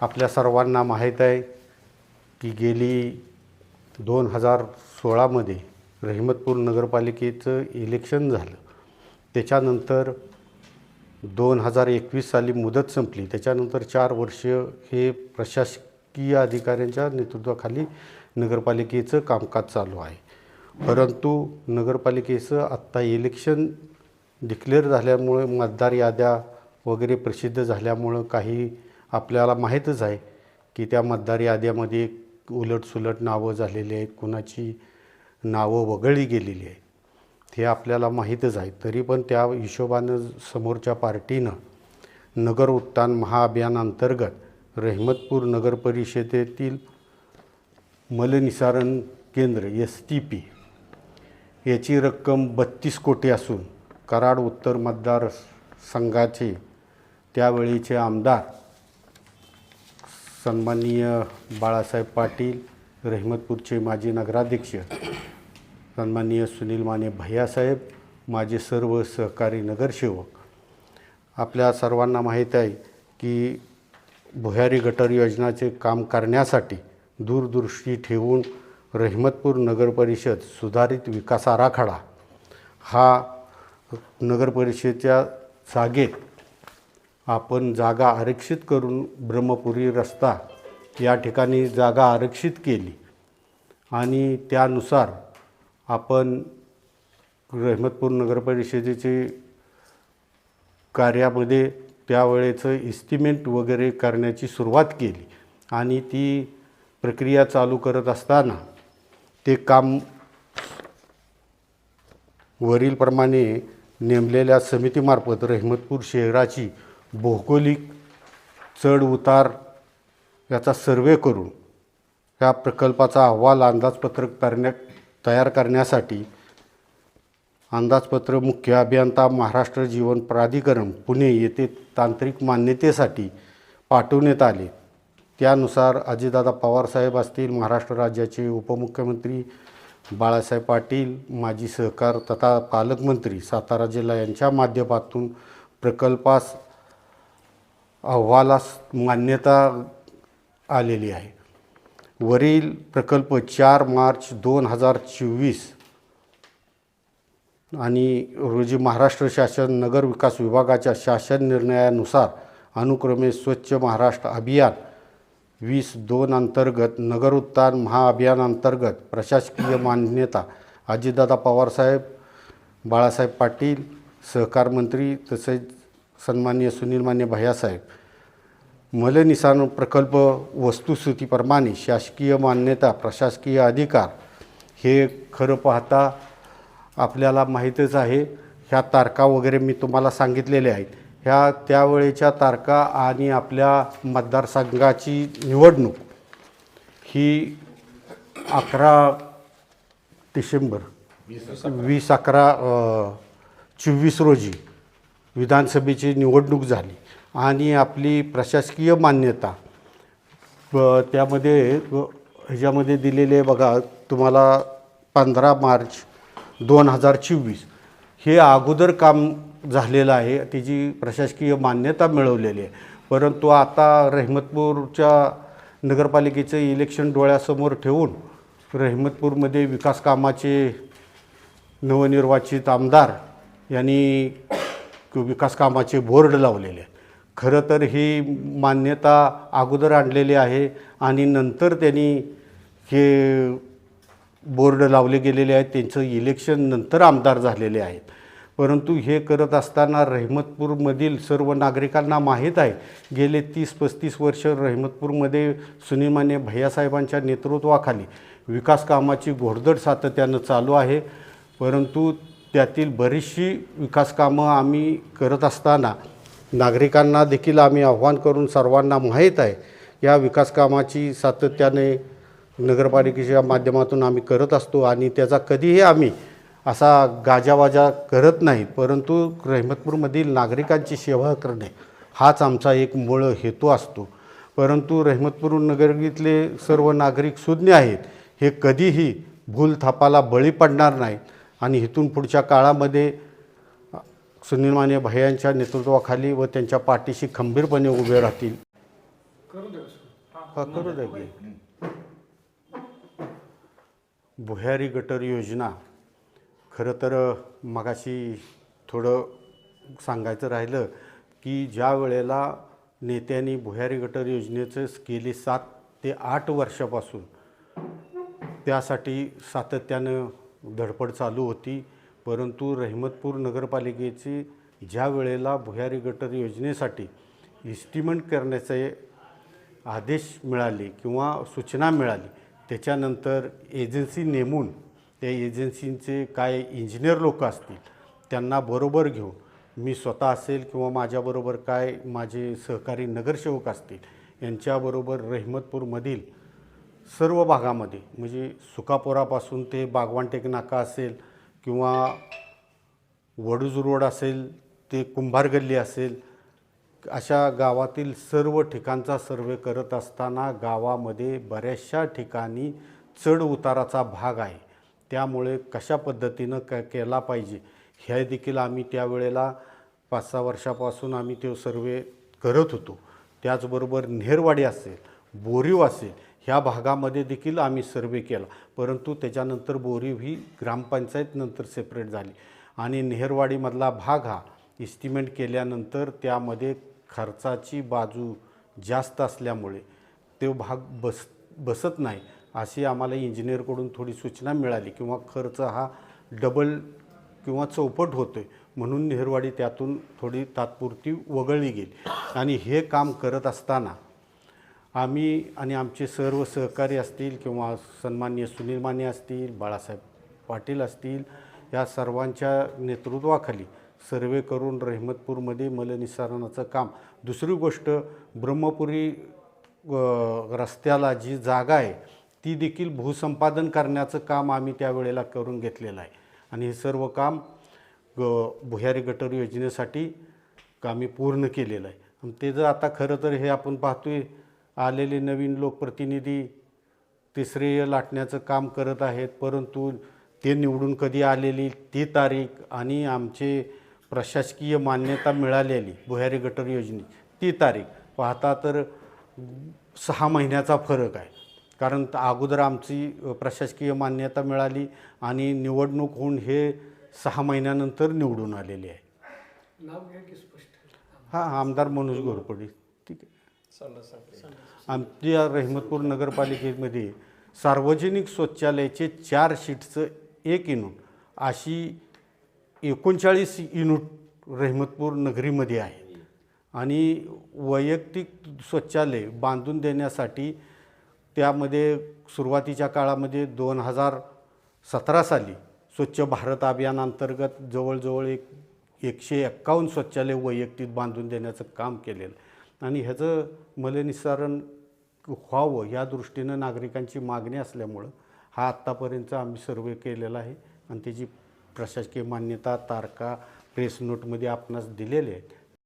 आपल्या सर्वांना माहीत आहे की गेली दोन हजार सोळामध्ये रहिमतपूर नगरपालिकेचं इलेक्शन झालं. त्याच्यानंतर दोन हजार एकवीस साली मुदत संपली. त्याच्यानंतर चार वर्ष हे प्रशासकीय अधिकाऱ्यांच्या नेतृत्वाखाली नगरपालिकेचं कामकाज चालू आहे. परंतु नगरपालिकेचं आत्ता इलेक्शन डिक्लेअर झाल्यामुळे मतदार याद्या वगैरे प्रसिद्ध झाल्यामुळं काही आपल्याला माहीतच आहे की त्या मतदार याद्यामध्ये उलटसुलट नावं झालेली आहेत कुणाची नावं वगळली गेलेली आहेत. हे आपल्याला माहीतच आहे. तरी पण त्या हिशोबानं समोरच्या पार्टीनं नगर उत्थान महाअभियानांतर्गत रहिमतपूर नगर परिषदेतील मलनिसारण केंद्र एस टी पी याची रक्कम बत्तीस कोटी असून कराड उत्तर मतदार संघाचे त्यावेळीचे आमदार सन्माननीय बाळासाहेब पाटील रहिमतपूरचे माजी नगराध्यक्ष सन्माननीय सुनील माने भैयासाहेब माझे सर्व सहकारी नगरसेवक. आपल्या सर्वांना माहीत आहे की भुयारी गटर योजनाचे काम करण्यासाठी दूरदृष्टी ठेवून रहिमतपूर नगरपरिषद सुधारित विकास आराखडा हा नगरपरिषदेच्या जागेत आपण जागा आरक्षित करून ब्रह्मपुरी रस्ता या ठिकाणी जागा आरक्षित केली. आणि त्यानुसार आपण रहमतपूर नगरपरिषदेचे कार्यामध्ये त्यावेळेचं इस्टिमेंट वगैरे करण्याची सुरुवात केली. आणि ती प्रक्रिया चालू करत असताना ते काम वरीलप्रमाणे नेमलेल्या समितीमार्फत रहमतपूर शहराची भौगोलिक चढ उतार याचा सर्वे करून या प्रकल्पाचा अहवाल अंदाजपत्रक करण्या तयार करण्यासाठी अंदाजपत्र मुख्य अभियंता महाराष्ट्र जीवन प्राधिकरण पुणे येथे तांत्रिक मान्यतेसाठी पाठवण्यात आले. त्यानुसार अजितदादा पवारसाहेब असतील महाराष्ट्र राज्याचे उपमुख्यमंत्री बाळासाहेब पाटील माजी सहकार तथा पालकमंत्री सातारा जिल्हा यांच्या माध्यमातून प्रकल्पास अहवालास मान्यता आलेली आहे. वरील प्रकल्प चार मार्च दोन हजार चोवीस आणि रोजी महाराष्ट्र शासन नगर विकास विभागाच्या शासन निर्णयानुसार अनुक्रमे स्वच्छ महाराष्ट्र अभियान वीस दोन अंतर्गत नगर उत्थान महाअभियानांतर्गत प्रशासकीय मान्यता अजितदादा पवारसाहेब बाळासाहेब पाटील सहकार मंत्री तसेच सन्मान्य सुनील मान्य भैयासाहेब मलनिसान प्रकल्प वस्तुस्थितीप्रमाणे शासकीय मान्यता प्रशासकीय अधिकार हे खरं पाहता आपल्याला माहीतच आहे. ह्या तारखा वगैरे मी तुम्हाला सांगितलेल्या आहेत. ह्या त्यावेळेच्या तारखा आणि आपल्या मतदारसंघाची निवडणूक ही अकरा डिसेंबर वीस अकरा चोवीस रोजी विधानसभेची निवडणूक झाली आणि आपली प्रशासकीय मान्यता त्यामध्ये ह्याच्यामध्ये दिलेले बघा तुम्हाला पंधरा मार्च दोन हजार चोवीस हे अगोदर काम झालेलं आहे त्याची प्रशासकीय मान्यता मिळवलेली आहे. परंतु आता रहिमतपूरच्या नगरपालिकेचं इलेक्शन डोळ्यासमोर ठेवून रहिमतपूरमध्ये विकास कामाचे नवनिर्वाचित आमदार यांनी विकास कामाचे बोर्ड लावलेले आहेत. खरं तर ही मान्यता अगोदर आणलेली आहे आणि नंतर त्यांनी हे बोर्ड लावले गेलेले आहेत. त्यांचं इलेक्शन नंतर आमदार झालेले आहेत. परंतु हे करत असताना रहिमतपूरमधील सर्व नागरिकांना माहीत आहे गेले तीस पस्तीस वर्ष रहिमतपूरमध्ये सुनीमान्य भैयासाहेबांच्या नेतृत्वाखाली विकास कामाची घोडदड सातत्यानं चालू आहे. परंतु त्यातील बरीचशी विकास कामं आम्ही करत असताना नागरिकांना देखील आम्ही आव्हान करून सर्वांना माहीत आहे या विकासकामाची सातत्याने नगरपालिकेच्या माध्यमातून आम्ही करत असतो आणि त्याचा कधीही आम्ही असा गाजावाजा करत नाही परंतु रहमतपूरमधील नागरिकांची सेवा करणे हाच आमचा एक मूळ हेतू असतो. परंतु रहमतपूर नगरीतले सर्व नागरिक सुज्ञ आहेत हे कधीही भूल थापाला बळी पडणार नाहीत. आणि इथून पुढच्या काळामध्ये सुनील माने भैयांच्या नेतृत्वाखाली व त्यांच्या पाठीशी खंबीरपणे उभे राहतील. हा करू द्या की. भुयारी गटर योजना. खरं तर मगाशी थोडं सांगायचं राहिलं की ज्या वेळेला नेत्यांनी भुयारी गटर योजनेचं गेली सात ते आठ वर्षापासून त्यासाठी सातत्यानं धडपड चालू होती. परंतु रहिमतपूर नगरपालिकेची ज्या वेळेला भुयारी गटर योजनेसाठी इस्टिमेंट करण्याचे आदेश मिळाले किंवा सूचना मिळाली त्याच्यानंतर एजन्सी नेमून त्या एजन्सींचे काय इंजिनियर लोक असतील त्यांना बरोबर घेऊन मी स्वतः असेल किंवा माझ्याबरोबर काय माझे सहकारी नगरसेवक असतील यांच्याबरोबर रहिमतपूरमधील सर्व भागामध्ये म्हणजे सुकापोरापासून ते बागवानटेक नाका असेल किंवा वडूज रोड असेल ते कुंभार गल्ली असेल अशा गावातील सर्व ठिकाणचा सर्वे करत असताना गावामध्ये बऱ्याचशा ठिकाणी चढ उताराचा भाग आहे. त्यामुळे कशा पद्धतीनं क केला पाहिजे हे देखील आम्ही त्यावेळेला पाच सहा वर्षापासून आम्ही तो सर्वे करत होतो. त्याचबरोबर नेहरवाडी असेल बोरीव असेल ह्या भागामध्ये देखील आम्ही सर्वे केला. परंतु त्याच्यानंतर बोरीव ही ग्रामपंचायत नंतर सेपरेट झाली. आणि नेहरवाडीमधला भाग हा इस्टिमेट केल्यानंतर त्यामध्ये खर्चाची बाजू जास्त असल्यामुळे तो भाग बस बसत नाही अशी आम्हाला इंजिनियरकडून थोडी सूचना मिळाली किंवा खर्च हा डबल किंवा चौपट होतो आहे म्हणून नेहरवाडी त्यातून थोडी तात्पुरती वगळली गेली. आणि हे काम करत असताना आम्ही आणि आमचे सर्व सहकारी असतील किंवा सन्मान्य सुनील माने असतील बाळासाहेब पाटील असतील या सर्वांच्या नेतृत्वाखाली सर्वे करून रहिमतपूरमध्ये मलनिसारणाचं काम. दुसरी गोष्ट ब्रह्मपुरी रस्त्याला जी जागा आहे ती देखील भूसंपादन करण्याचं काम आम्ही त्यावेळेला करून घेतलेलं आहे. आणि हे सर्व काम ग भुयारी गटर योजनेसाठी आम्ही पूर्ण केलेलं आहे. ते जर आता खरं तर हे आपण पाहतोय आलेले नवीन लोकप्रतिनिधी तिसरे लाटण्याचं काम करत आहेत परंतु ते निवडून कधी आलेली ती तारीख आणि आमचे प्रशासकीय मान्यता मिळालेली भुयारी गटर योजने ती तारीख पाहता तर सहा महिन्याचा फरक आहे. कारण अगोदर आमची प्रशासकीय मान्यता मिळाली आणि निवडणूक होऊन हे सहा महिन्यानंतर निवडून आलेले आहे. हां आमदार मनोज घोरपडे ठीक आहे. आमच्या रहिमतपूर नगरपालिकेमध्ये सार्वजनिक शौचालयाचे चार शीटचं एक युनिट अशी एकोणचाळीस युनिट रहिमतपूर नगरीमध्ये आहे. आणि वैयक्तिक शौचालय बांधून देण्यासाठी त्यामध्ये सुरुवातीच्या काळामध्ये दोन हजार सतरा साली स्वच्छ भारत अभियानांतर्गत जवळजवळ एक एकशे एक्कावन्न शौचालय वैयक्तिक बांधून देण्याचं काम केलेलं आणि ह्याचं मलनिस्सारण व्हावं या दृष्टीनं नागरिकांची मागणी असल्यामुळं हा आत्तापर्यंत आम्ही सर्वे केलेला आहे. आणि त्याची प्रशासकीय मान्यता तारखा प्रेस नोटमध्ये आपणास दिलेले आहेत.